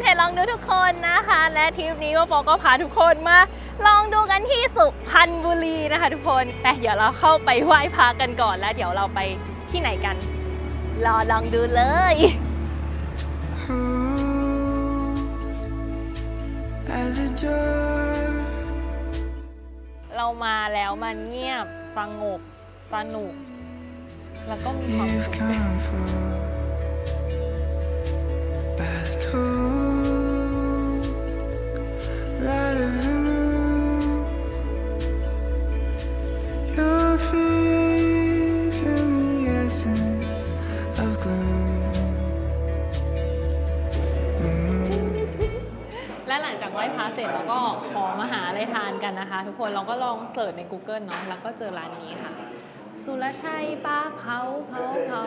เพจลองดูทุกคนนะคะ และทริปนี้ว่าปอก็พาทุกคนมา ลองดูกันที่สุพรรณบุรีนะคะ ทุกคนแต่เดี๋ยวเราเข้าไปไหว้พระกันก่อนแล้ว เดี๋ยวเราไปที่ไหนกัน รอลองดูเลย At the door, เรามาแล้วมันเงียบสงบสนุก แล้วก็มีความ you've สุข และหลังจากไหว้พระเสร็จเราก็ขอมาหาอะไรทานกันนะคะ ทุกคนเราก็ลองเสิร์ชใน Google เนาะแล้วก็เจอร้านนี้ค่ะ สุรชัยป้าเผาเผาเผา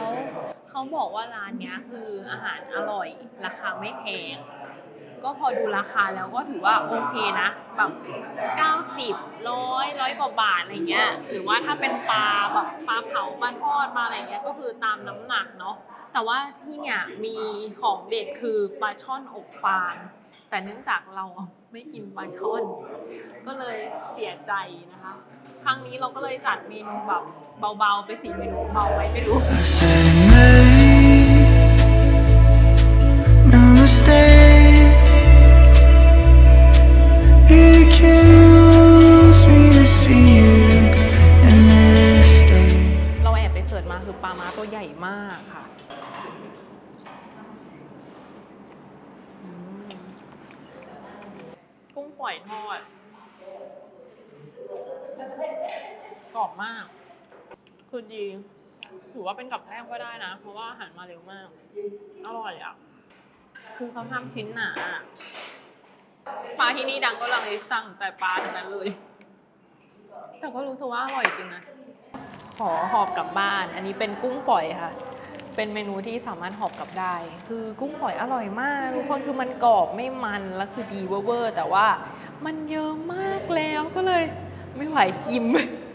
เขาบอกว่าร้านเนี้ยคืออาหารอร่อย ราคาไม่แพง ก็พอดูราคาแล้วก็ถือว่าโอเคนะแบบ90ร้อยร้อยกว่าบาทอะไรเงี้ยหรือว่าถ้าเป็นปลาแบบปลาเผาปลาทอดมาอะไรเงี้ยก็คือตามน้ำหนักเนาะแต่ว่าที่เนี่ยมีของเด็ดคือปลาช่อนอบฟางแต่เนื่องจากเราไม่กินปลาช่อน ก็เลยเสียใจนะคะ ครั้งนี้เราก็เลยจัดเมนูแบบเบาๆ ไปสี่เมนูเบาไว้ไม่รู้ คือปลาม้าตัวใหญ่มากค่ะกุ้งฝอยทอดกรอบมาก คือดี ถือว่าเป็นกับแกล้มก็ได้นะ เพราะว่าอาหารมาเร็วมาก อร่อยอะ คือเขาทำชิ้นหนาปลาที่นี่ดังก็ลังเลสั่งแต่ปลาทั้งนั้นเลย แต่ก็รู้สึกว่าอร่อยจริงนะ ขอหอบกลับบ้าน อันนี้เป็นกุ้งฝอยค่ะ เป็นเมนูที่สามารถหอบกลับได้ คือกุ้งฝอยอร่อยมากทุกคนคือมันกรอบไม่มันแล้วคือดีเวอร์แต่ว่ามันเยอะมากแล้วก็เลยไม่ไหวอิ่ม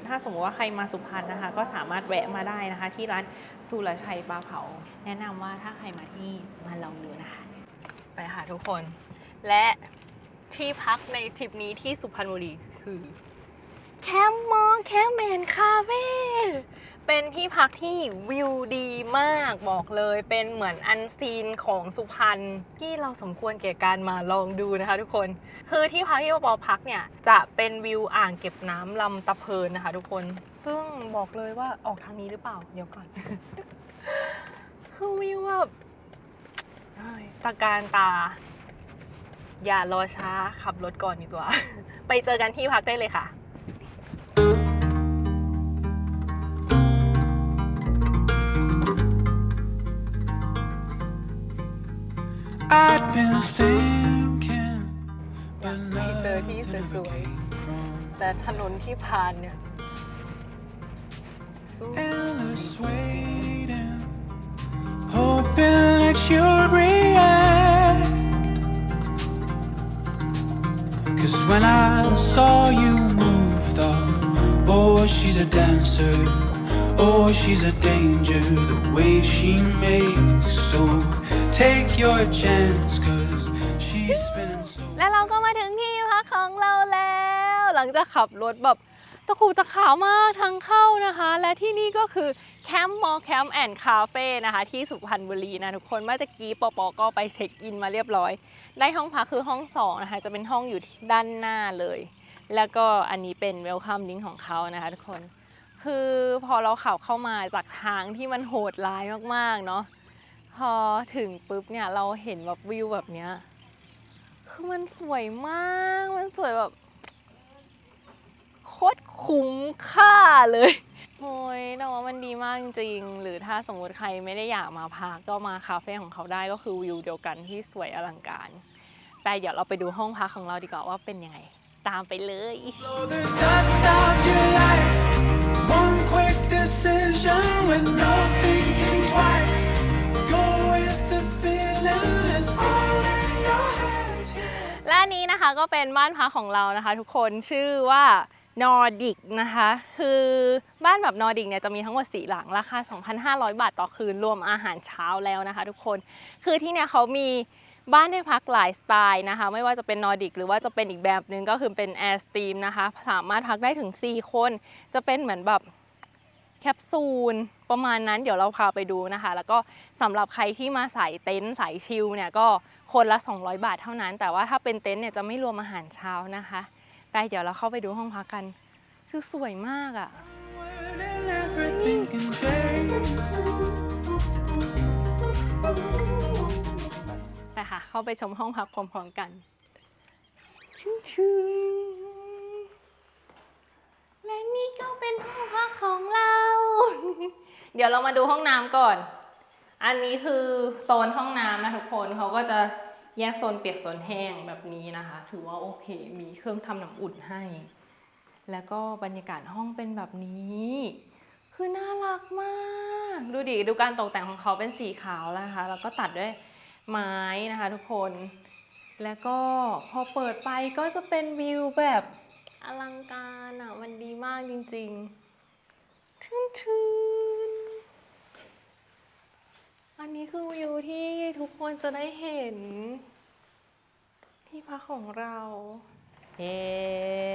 ถ้าสมมติว่าใครมาสุพรรณนะคะ ก็สามารถแวะมาได้นะคะ ที่ร้านสุรชัยปลาเผา แนะนำว่าถ้าใครมาที่มาลองดูนะคะไปค่ะทุกคน และที่พักในทริปนี้ที่สุพรรณบุรีคือ แคมป์มอแคมป์แอนคาเฟ่เป็นที่พักที่วิวดีมากบอกเลยเป็นเหมือนอันซีนของสุพรรณที่เราสมควรแก่การมาลองดูนะคะ ทุกคนคือที่พักที่ปอพักเนี่ยจะเป็นวิวอ่างเก็บน้ำลำตะเพินนะคะ ทุกคน ซึ่งบอกเลยว่าออกทางนี้หรือเปล่าเดี๋ยวก่อน คือวิวแบบตะการตา อย่ารอช้าขับรถก่อนดีกว่า ไปเจอกันที่พักได้เลยค่ะ I'd been thinking, but ไม่เจอที่ nothing ส ever วย came from ๆ แต่ถนนที่ผ่านเนี่ยสู้ endless waiting, hoping that you'd react. Cause when I saw you move, thought, oh, she's a dancer, oh, she's a danger, the way she makes. So take your chance, cause she's spinning so. และเราก็มาถึงที่พักของเราแล้ว หลังจากขับรถแบบตะคูตะขาวมากทางเข้านะคะ และที่นี่ก็คือแคมป์มอลแคมป์แอนด์คาเฟ่นะคะ ที่สุพรรณบุรีนะทุกคนเมื่อตะกี้ปอปอก็ไปเช็คอินมาเรียบร้อย ได้ห้องพักคือห้องสองนะคะ จะเป็นห้องอยู่ด้านหน้าเลย แล้วก็อันนี้เป็นเวลคัมลิงของเขานะคะทุกคน คือพอเราขับเข้ามาจากทางที่มันโหดร้ายมากๆเนาะ พอถึงปุ๊บเนี่ยเราเห็นแบบวิวแบบเนี้ยคือมันสวยมากมันสวยแบบโคตรคุ้มค่าเลยโอ้ยแต่ว่ามันดีมากจริง หรือถ้าสมมติใครไม่ได้อยากมาพักก็มาคาเฟ่ของเขาได้ก็คือวิวเดียวกันที่สวยอลังการ แต่เดี๋ยวเราไปดูห้องพักของเราดีกว่าว่าเป็นยังไง ตามไปเลย One quick decision with no thinking twice. และอันนี้นะคะก็เป็นบ้านพักของเรานะคะ ทุกคนชื่อว่านอร์ดิกนะคะ คือบ้านแบบนอร์ดิกเนี่ยจะมีทั้งหมด4หลังราคา 2,500 บาทต่อคืนรวมอาหารเช้าแล้วนะคะ ทุกคนคือที่เนี่ยเขามีบ้านให้พักหลายสไตล์นะคะ ไม่ว่าจะเป็นนอร์ดิกหรือว่าจะเป็นอีกแบบหนึ่งก็คือเป็นแอร์สตรีมนะคะ สามารถพักได้ถึง 4 คน จะเป็นเหมือนแบบแคปซูล ประมาณนั้นเดี๋ยวเราพาไปดูนะคะ แล้วก็สำหรับใครที่มาสายเต็นท์สายชิลเนี่ยก็คนละ 200 บาทเท่านั้น แต่ว่าถ้าเป็นเต็นท์เนี่ยจะไม่รวมอาหารเช้านะคะไปเดี๋ยวเราเข้าไปดูห้องพักกัน คือสวยมากอะ่ะ ไปค่ะ เข้าไปชมห้องพักพร้อมๆกัน ชึ้งชึ้ง และนี่ก็เป็นห้องพักของเรา เดี๋ยวเรามาดูห้องน้ำก่อน อันนี้คือโซนห้องน้ำนะทุกคนเขาก็จะแยกโซนเปียกโซนแห้งแบบนี้นะคะ ถือว่าโอเค มีเครื่องทำน้ำอุ่นให้ แล้วก็บรรยากาศห้องเป็นแบบนี้ คือน่ารักมาก ดูดิ ดูการตกแต่งของเขาเป็นสีขาวแล้วนะคะ แล้วก็ตัดด้วยไม้นะคะทุกคน แล้วก็พอเปิดไปก็จะเป็นวิวแบบ อลังการอะ มันดีมากจริงๆทึนทึนๆ อันนี้คือวิวที่ทุกคนจะได้เห็น ที่พักของเรา เห็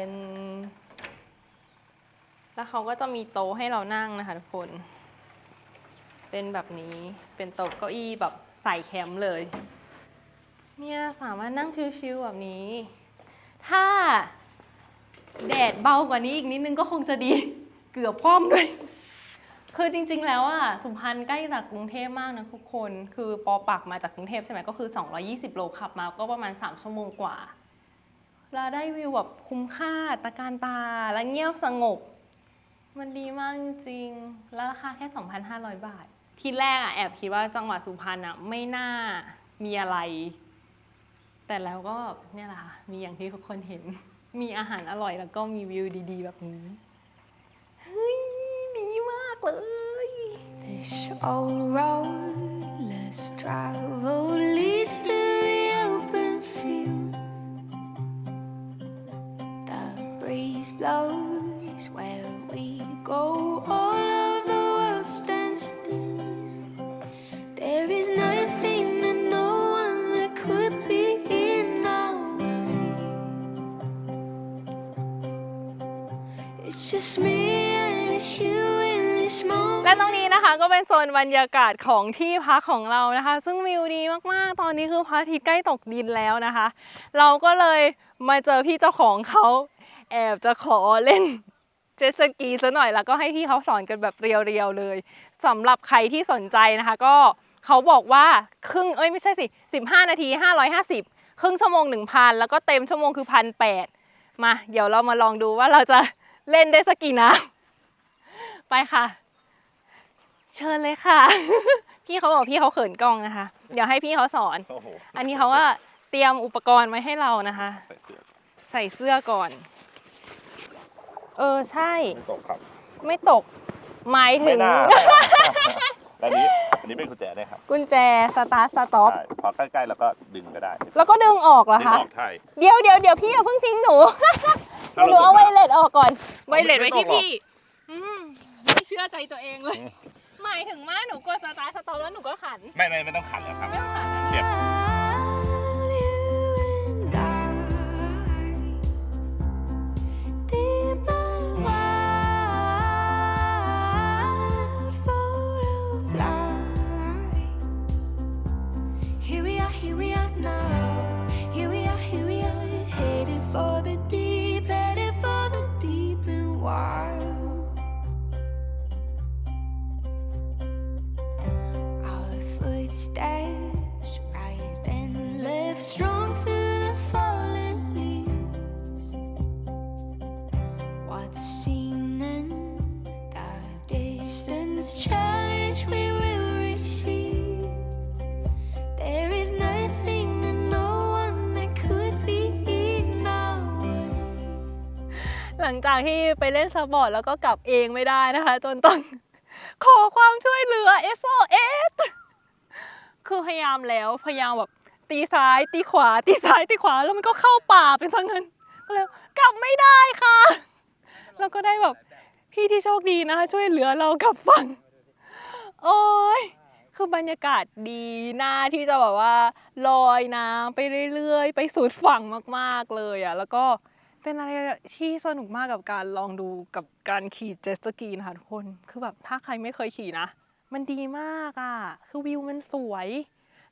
น แล้วเขาก็จะมีโต๊ะให้เรานั่งนะคะทุกคน เป็นแบบนี้ เป็นโต๊ะเก้าอี้แบบใส่แคมป์เลย เนี่ยสามารถนั่งชิวๆแบบนี้ ถ้า แดดเบากว่านี้อีกนิดนึงก็คงจะดี เกือบพร้อมด้วย คือจริง ๆ แล้วอะสุพรรณใกล้จากกรุงเทพมากนะทุกคน คือปอปักมาจากกรุงเทพใช่ไหมก็คือ 220 โลขับมาก็ประมาณ 3 ชั่วโมงกว่าเราได้วิวแบบคุ้มค่าตะการตาและเงียบสงบ มันดีมากจริง แล้วราคาแค่ 2,500 บาททีแรกอะแอบคิดว่าจังหวัดสุพรรณอะไม่น่ามีอะไร แต่แล้วก็เนี่ยแหละค่ะมีอย่างที่ทุกคนเห็น มีอาหารอร่อยแล้วก็มีวิวดีๆ แบบนี้ เฮ้ย ดีมากเลย This old road less traveled leads to the open field. The breeze blows where we go, all นี้นะคะก็เป็นโซนบรรยากาศของที่พักของเรานะคะ ซึ่งวิวดีมากๆ ตอนนี้คือพระอาทิตย์ใกล้ตกดินแล้วนะคะ เราก็เลยมาเจอพี่เจ้าของเขาแอบจะขอเล่นเจ็ตสกีซะหน่อยแล้วก็ให้พี่เขาสอนกันแบบเรียวๆเลยสำหรับใครที่สนใจนะคะ ก็เขาบอกว่าครึ่งเอ้ยไม่ใช่สิ 15 นาที 550 ครึ่งชั่วโมง 1,000 แล้วก็เต็มชั่วโมงคือพันแมา เดี๋ยวเรามาลองดูว่าเราจะเล่นได้สักกี่น้ำไปค่ะ เชิญเลยค่ะ พี่เขาบอกพี่เขาเขินกล้องนะคะ เดี๋ยวให้พี่เขาสอน โอ้โหอันนี้เขาว่าเตรียมอุปกรณ์ไว้ให้เรานะคะ ใส่เสื้อใส่เสื้อก่อน เออใช่ ไม่ตกครับไม่ตกหมายถึไม่งน่าและนี้อันนี้เป็นกุญแจเนี่ยครับกุญแจสตาร์ทสต็อปใช่พอใกล้ๆแล้วก็ดึงก็ได้แล้วก็ดึงออกเหรอดึงคะออกใช่เดี๋ยวเดี๋ยวเดี๋ยวพี่อย่าเพิ่งทิ้งหนูถ้าหนูเอาตกไวน้ำเลตออกก่อนไวเอาไม่เลตไว้ที่ไม่ตกหรอพี่อืมไม่เชื่อใจตัวเองเลยอืม หมายถึงว่าหนูกดสตาร์ทสต็อปแล้วหนูก็ขัน ไม่ไม่ไม่ต้องขันแล้วครับ ไม่ต้องขันอันนี้เสียบ footsteps right and left, strong through the fallen leaves. What's seen in the distance, challenge we will receive. There is nothing and no one that could be in our way. หลังจากที่ไปเล่นสบอร์ดแล้วก็กลับเองไม่ได้นะคะจนต้อง ขอความช่วยเหลือ SOS คือพยายามแล้วพยายามแบบตีซ้ายตีขวาตีซ้ายตีขวาแล้วมันก็เข้าป่าเป็นสังเงินก็เลยกลับไม่ได้ค่ะ แล้วก็ได้แบบพี่ที่โชคดีนะคะช่วยเหลือเรากลับฝั่งโอ้ยคือบรรยากาศดีน่าที่จะแบบว่าลอยน้ำไปเรื่อยๆ ไปสุดฝั่งมากๆเลยอะแล้วก็เป็นอะไรที่สนุกมากกับการลองดูกับการขี่เจ็ตสกีนะคะทุกคน คือแบบถ้าใครไม่เคยขี่นะ มันดีมากอะคือวิวมันสวย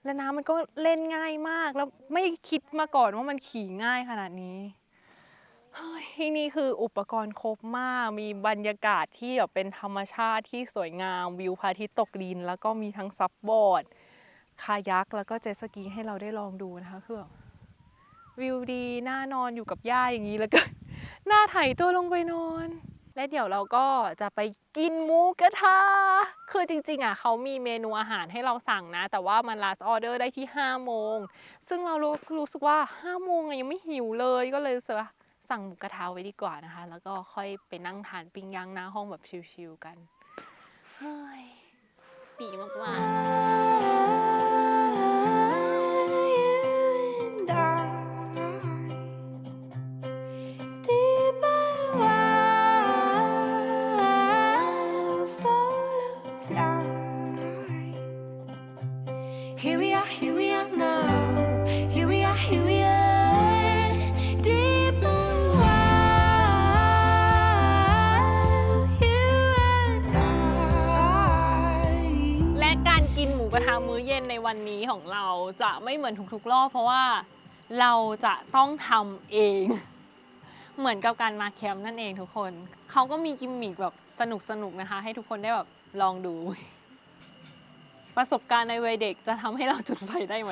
และน้ำมันก็เล่นง่ายมาก แล้วไม่คิดมาก่อนว่ามันขี่ง่ายขนาดนี้ ที่นี่คืออุปกรณ์ครบมาก มีบรรยากาศที่แบบเป็นธรรมชาติที่สวยงาม วิวพระอาทิตย์ตกดิน แล้วก็มีทั้งซับบอร์ด คายัก แล้วก็เจ็ตสกีให้เราได้ลองดูนะคะ คือแบบวิวดี น่านอนอยู่กับหญ้าอย่างนี้แล้วก็ หน้าไถตัวลงไปนอน และเดี๋ยวเราก็จะไปกินหมูกระทะ คือจริงๆอะเขามีเมนูอาหารให้เราสั่งนะ แต่ว่ามัน last order ได้ที่ 5 โมง ซึ่งเรารู้รู้สึกว่า 5 โมงยังไม่หิวเลยก็เลยรู้สึกว่าสั่งหมูกระทะไว้ดีกว่านะคะ แล้วก็ค่อยไปนั่งทานปิ้งย่างหน้าห้องแบบชิลๆกัน เฮ้ยดีมากๆ วันนี้ของเราจะไม่เหมือนทุกๆรอบเพราะว่าเราจะต้องทำเอง เหมือนกับการมาแคมป์นั่นเองทุกคน เขาก็มีกิมมิคแบบสนุกๆนะคะ ให้ทุกคนได้แบบลองดู ประสบการณ์ในวัยเด็กจะทำให้เราจุดไฟได้ไหม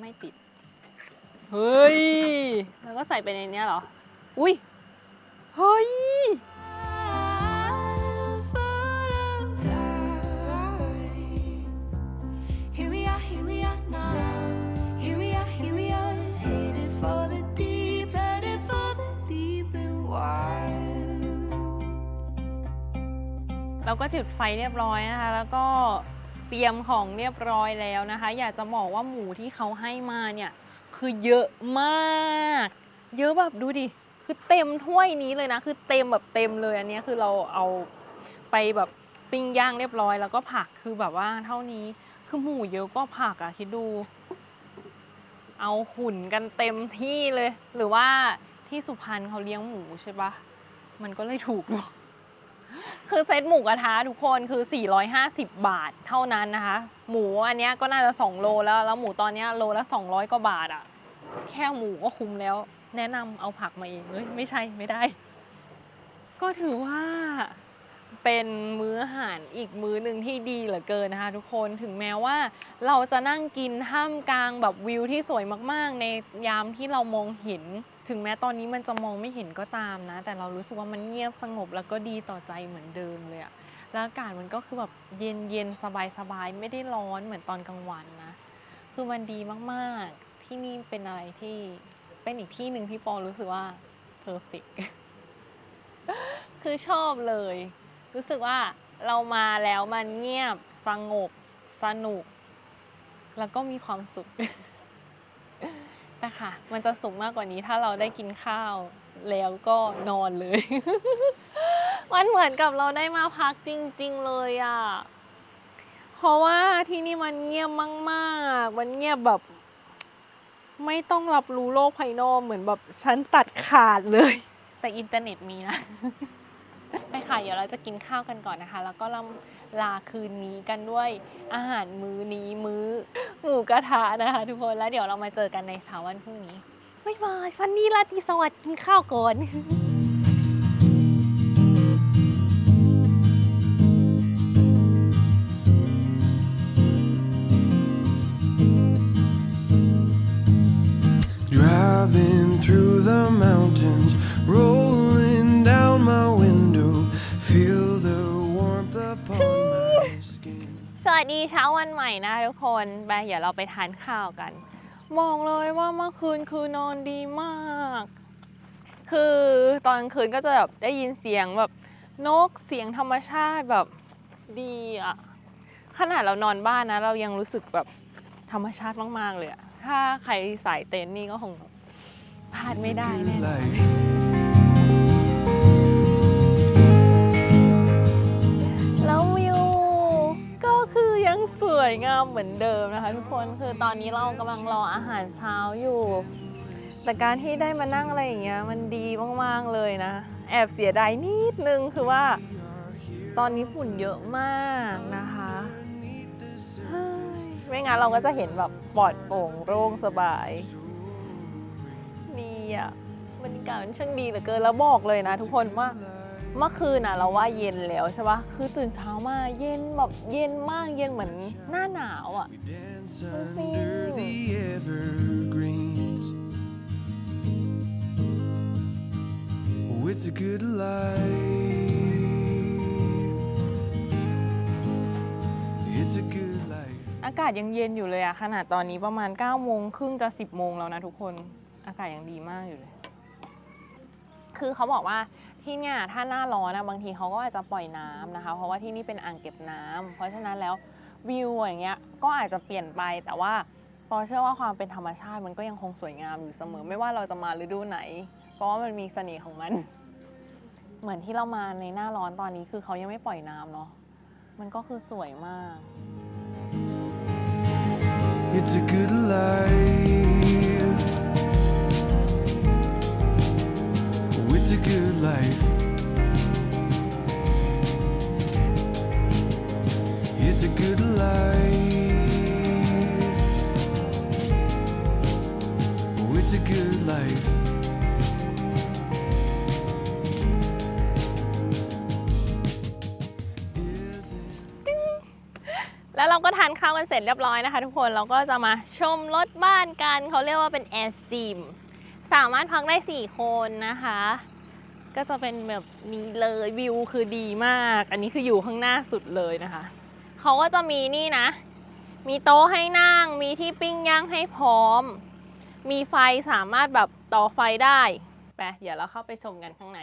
ไม่ติด เฮ้ย แล้วก็ใส่ไปในเนี้ยเหรอ อุ้ย เฮ้ย เราก็จุดไฟเรียบร้อยนะคะ แล้วก็เตรียมของเรียบร้อยแล้วนะคะ อยากจะบอกว่าหมูที่เขาให้มาเนี่ยคือเยอะมาก เยอะแบบดูดิ คือเต็มถ้วยนี้เลยนะ คือเต็มแบบเต็มเลยอันนี้คือเราเอาไปแบบปิ้งย่างเรียบร้อย แล้วก็ผักคือแบบว่าเท่านี้คือหมูเยอะก็ผักอะคิดดู เอาหุ่นกันเต็มที่เลย หรือว่าที่สุพรรณเขาเลี้ยงหมูใช่ปะมันก็เลยถูกเนาะ คือเซตหมูกระทะทุกคนคือ 450 บาทเท่านั้นนะคะ หมูอันเนี้ยก็น่าจะ 2 โลแล้ว แล้วหมูตอนเนี้ยโลละ 200 กว่าบาทอะแค่หมูก็คุ้มแล้ว แนะนำเอาผักมาเองเอ้ยไม่ใช่ไม่ได้ ก็ถือว่าเป็นมื้ออาหารอีกมื้อหนึ่งที่ดีเหลือเกินนะคะทุกคนถึงแม้ว่าเราจะนั่งกินท่ามกลางแบบวิวที่สวยมากๆ ในยามที่เรามองเห็น ถึงแม้ตอนนี้มันจะมองไม่เห็นก็ตามนะ แต่เรารู้สึกว่ามันเงียบสงบแล้วก็ดีต่อใจเหมือนเดิมเลยอะแล้วอากาศมันก็คือแบบเย็นเย็นสบายสบายไม่ได้ร้อนเหมือนตอนกลางวันนะ คือมันดีมากๆ ที่นี่เป็นอะไรที่เป็นอีกที่หนึ่งที่ปอรู้สึกว่าเพอร์เฟกคือชอบเลย รู้สึกว่าเรามาแล้วมันเงียบสงบสนุก แล้วก็มีความสุข แต่ค่ะมันจะสุขมากกว่านี้ถ้าเราได้กินข้าวแล้วก็นอนเลย มันเหมือนกับเราได้มาพักจริง ๆ เลยอะ่ะ เพราะว่าที่นี่มันเงียบมากๆ มันเงียบแบบ ไม่ต้องรับรู้โลกภายนอกเหมือนแบบฉันตัดขาดเลย แต่อินเทอร์เน็ตมีนะ ไปค่ะ เดี๋ยวเราจะกินข้าวกันก่อนนะคะ แล้วก็ลำ ลาคืนนี้กันด้วยอาหารมื้อนี้มื้อหมูกระทะนะคะทุกคนแล้วเดี๋ยวเรามาเจอกันในเช้าวันพรุ่งนี้บ๊ายบายฟันนี่ลาตีสวัสดิ์กินข้าวก่อน วัสดีเช้าวันใหม่นะทุกคนไปเดี๋ยวเราไปทานข้าวกันบอกเลยว่าเมื่อคืนคือนอนดีมาก คือตอนกลางคืนก็จะแบบได้ยินเสียงแบบนกเสียงธรรมชาติแบบดีอะขนาดเรานอนบ้านนะ เรายังรู้สึกแบบธรรมชาติมาก ๆ เลยอะถ้าใครสายเต็นท์นี่ก็คงพลาดไม่ได้แน่ นอนแล้ววิวก็คือสวยงามเหมือนเดิมนะคะ ทุกคนคือตอนนี้เรากำลังรออาหารเช้าอยู่ แต่การที่ได้มานั่งอะไรอย่างเงี้ยมันดีมากๆเลยนะ แอบเสียดายนิดนึงคือว่า ตอนนี้ฝุ่นเยอะมากนะคะไม่งั้นเราก็จะเห็นแบบปลอดโปร่งโล่งสบายนี่อะบรรยากาศมันช่างดีเหลือเกินแล้วบอกเลยนะ ทุกคนว่า เมื่อคืนน่ะเราว่าเย็นแล้วใช่ปะคือตื่นเช้ามาเย็นแบบเย็นมากเย็นเหมือนหน้าหนาวอะ Dance Moving. under the evergreens. Oh, it's a good life. It's a good life. อากาศยังเย็นอยู่เลยอะขนาดตอนนี้ประมาณ9ก้าโมงครึ่งจะ10บโมงแล้วนะทุกคน อากาศยังดีมากอยู่เลย คือเขาบอกว่า ที่เนี่ยถ้าหน้าร้อนนะบางทีเขาก็อาจจะปล่อยน้ำนะคะ เพราะว่าที่นี่เป็นอ่างเก็บน้ำเพราะฉะนั้นแล้ววิวอย่างเงี้ยก็อาจจะเปลี่ยนไปแต่ว่าปอเชื่อว่าความเป็นธรรมชาติมันก็ยังคงสวยงามอยู่เสมอ ไม่ว่าเราจะมาฤดูไหน เพราะว่ามันมีเสน่ห์ของมัน เหมือนที่เรามาในหน้าร้อนตอนนี้คือเขายังไม่ปล่อยน้ำเนาะมันก็คือสวยมาก It's a good life. Good life. It's a good life. Oh, it's a good life. Is it? แล้วเราก็ทานข้าวกันเสร็จเรียบร้อยนะคะ ทุกคนเราก็จะมาชมรถบ้านกันเขาเรียกว่าเป็นแอร์สตีมสามารถพักได้ 4 คนนะคะ ก็จะเป็นแบบนี้เลยวิวคือดีมาก อันนี้คืออยู่ข้างหน้าสุดเลยนะคะเขาก็จะมีนี่นะ มีโต๊ะให้นั่ง มีที่ปิ้งย่างให้พร้อม มีไฟสามารถแบบต่อไฟได้ไปเดี๋ยวเราเข้าไปชมกันข้างใน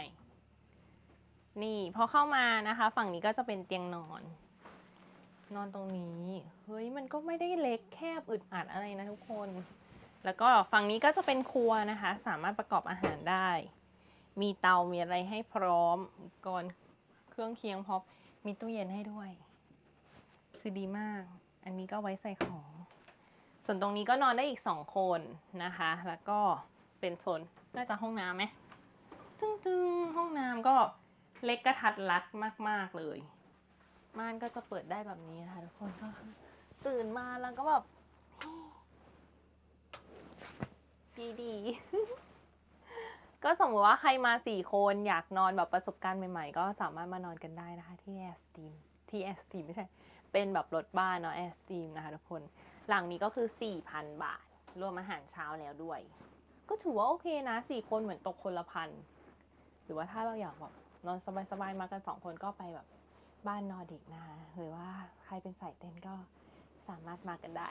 นี่พอเข้ามานะคะ ฝั่งนี้ก็จะเป็นเตียงนอน นอนตรงนี้ เฮ้ยมันก็ไม่ได้เล็กแคบอึดอัดอะไรนะทุกคน แล้วก็ฝั่งนี้ก็จะเป็นครัวนะคะ สามารถประกอบอาหารได้ มีเตา มีอะไรให้พร้อมกรณ์เครื่องเคียงพร้อมมีตู้เย็นให้ด้วย คือดีมาก อันนี้ก็ไว้ใส่ของ ส่วนตรงนี้ก็นอนได้อีกสองคนนะคะ แล้วก็เป็นโซนน่าจะห้องน้ำไหมตึ้งๆ ห้องน้ำก็เล็กกระทัดรัดมาก ๆ เลย ม่านก็จะเปิดได้แบบนี้นะคะทุกคนก็ตื่นมาแล้วก็แบบดีดี ก็สมมติว่าใครมาสี่คนอยากนอนแบบประสบการณ์ใหม่ๆ ก็สามารถมานอนกันได้นะคะ ที่แอร์สตีมที่แอร์สตีมไม่ใช่ เป็นแบบรถบ้านเนาะแอร์สตีมนะคะทุกคน หลังนี้ก็คือ 4,000 บาท รวมอาหารเช้าแล้วด้วย ก็ถือว่าโอเคนะสี่คนเหมือนตกคนละพัน หรือว่าถ้าเราอยากแบบนอนสบายๆ มากันสองคนก็ไปแบบบ้านนอร์ดิกนะคะหรือว่าใครเป็นสายเต้นก็สามารถมากันได้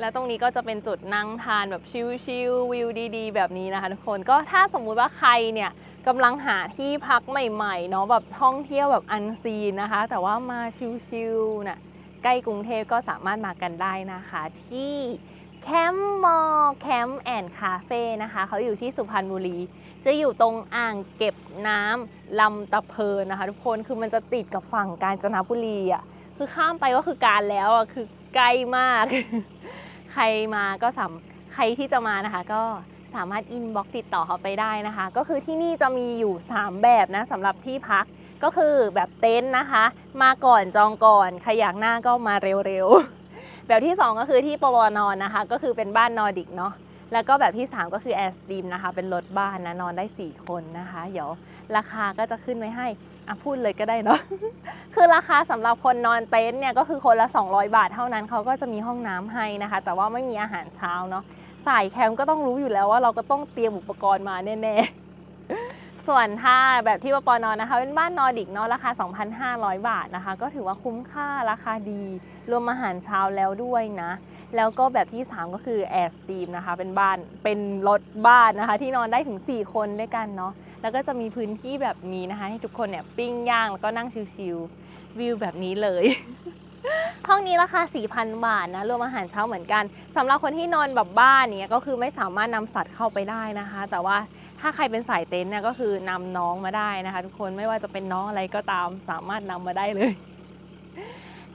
แล้วตรงนี้ก็จะเป็นจุดนั่งทานแบบชิลๆวิวดีๆ แบบนี้นะคะทุกคนก็ถ้าสมมุติว่าใครเนี่ยกำลังหาที่พักใหม่ๆเนาะแบบท่องเที่ยวแบบอันซีนนะคะ แต่ว่ามาชิลๆนะใกล้กรุงเทพก็สามารถมากันได้นะคะ ที่แคมป์มอแคมป์แอนด์คาเฟ่นะคะเขาอยู่ที่สุพรรณบุรี จะอยู่ตรงอ่างเก็บน้ำลำตะเพินนะคะ ทุกคนคือมันจะติดกับฝั่งกาญจนบุรีอะคือข้ามไปก็คือการแล้วอะคือใกล้มาก ใครมาก็สามใครที่จะมานะคะ ก็สามารถอินบ็อกติดต่อเขาไปได้นะคะ ก็คือที่นี่จะมีอยู่ 3 แบบนะสำหรับที่พักก็คือแบบเต็นท์นะคะ มาก่อนจองก่อนใครอยากหน้าก็มาเร็วๆ แบบที่ 2 ก็คือที่ปวนอนนะคะ ก็คือเป็นบ้านนอร์ดิกเนาะแล้วก็แบบที่ 3 ก็คือแอร์สตรีมนะคะ เป็นรถบ้านนะนอนได้ 4 คนนะคะ เดี๋ยวราคาก็จะขึ้นไว้ให้ อะพูดเลยก็ได้เนาะ คือราคาสำหรับคนนอนเต็นท์เนี่ยก็คือคนละ 200 บาทเท่านั้นเขาก็จะมีห้องน้ำให้นะคะ แต่ว่าไม่มีอาหารเช้าเนาะสายแคมป์ก็ต้องรู้อยู่แล้วว่าเราก็ต้องเตรียมอุปกรณ์มาแน่ๆ ส่วนถ้าแบบที่ปปนอนนะคะ เป็นบ้านนอร์ดิกเนาะราคา 2,500 บาทนะคะ ก็ถือว่าคุ้มค่าราคาดี รวมอาหารเช้าแล้วด้วยนะ แล้วก็แบบที่ 3 ก็คือแอร์สตีมนะคะเป็นบ้านเป็นรถบ้านนะคะ ที่นอนได้ถึง 4 คนด้วยกันเนาะ แล้วก็จะมีพื้นที่แบบนี้นะคะ ให้ทุกคนเนี่ยปิ้งย่างแล้วก็นั่งชิลๆวิวแบบนี้เลย ห้องนี้ราคา 4,000 บาทนะ รวมอาหารเช้าเหมือนกันสำหรับคนที่นอนแบบบ้านเนี่ยก็คือไม่สามารถนำสัตว์เข้าไปได้นะคะ แต่ว่าถ้าใครเป็นสายเต็นท์เนี่ยก็คือนำน้องมาได้นะคะ ทุกคนไม่ว่าจะเป็นน้องอะไรก็ตามสามารถนำมาได้เลย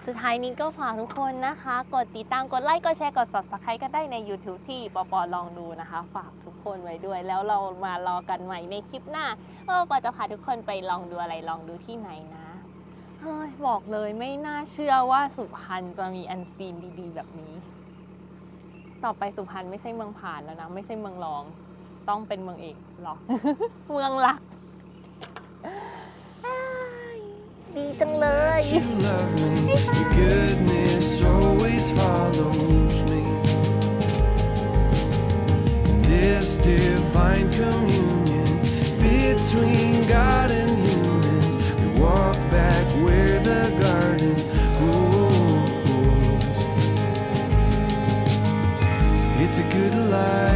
สุดท้ายนี้ก็ฝากทุกคนนะคะ กดติดตาม กดไลค์ กดแชร์ กด subscribe ก็ได้ใน YouTube ที่ปอปอลองดูนะคะ ฝากทุกคนไว้ด้วย แล้วเรามารอกันใหม่ในคลิปหน้าเออปอจะพาทุกคนไปลองดูอะไรลองดูที่ไหนนะเฮ้ยบอกเลยไม่น่าเชื่อว่าสุพรรณจะมีอันซีนดีๆ แบบนี้ ต่อไปสุพรรณไม่ใช่เมืองผ่านแล้วนะ ไม่ใช่เมืองรอง ต้องเป็นเมืองเอกหรอก เมืองหลัก ดีจังเลย this divine communion between God and humans. We walk back where the garden grows. It's a good life.